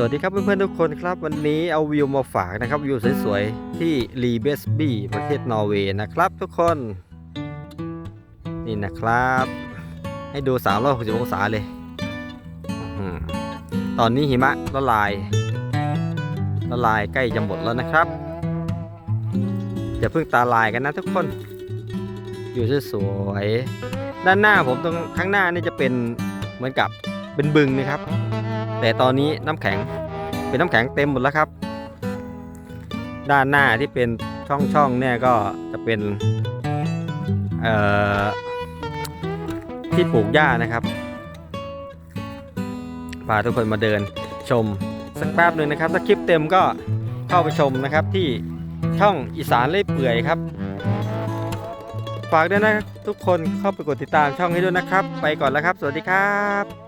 สวัสดีครับเพื่อนๆทุกคนครับ วันนี้เอาวิวมาฝากนะครับ วิวสวยๆ ที่รีเบสบีประเทศนอร์เวย์นะครับทุกคน นี่นะครับ ให้ดู 360 องศาเลยอื้อหือตอนนี้หิมะละลาย ละลายใกล้จะหมดแล้วนะครับอย่าเพิ่งตาลายกันนะทุกคน อยู่สวยๆด้านหน้าผมตรงข้างหน้านี่จะเป็นเหมือนกับเป็นบึงนะครับ แต่ตอนนี้น้ำแข็งเป็นน้ำแข็งเต็มหมดแล้วครับ ด้านหน้าที่เป็นช่องช่องเนี่ยก็จะเป็นที่ปลูกหญ้านะครับพาทุกคนมาเดินชมสักแป๊บหนึ่งนะครับถ้าคลิปเต็มก็เข้าไปชมนะครับที่ช่องอีสานเล่เปื่อยครับ ฝากด้วยนะทุกคนเข้าไปกดติดตามช่องให้ด้วยนะครับ ไปก่อนแล้วครับ สวัสดีครับ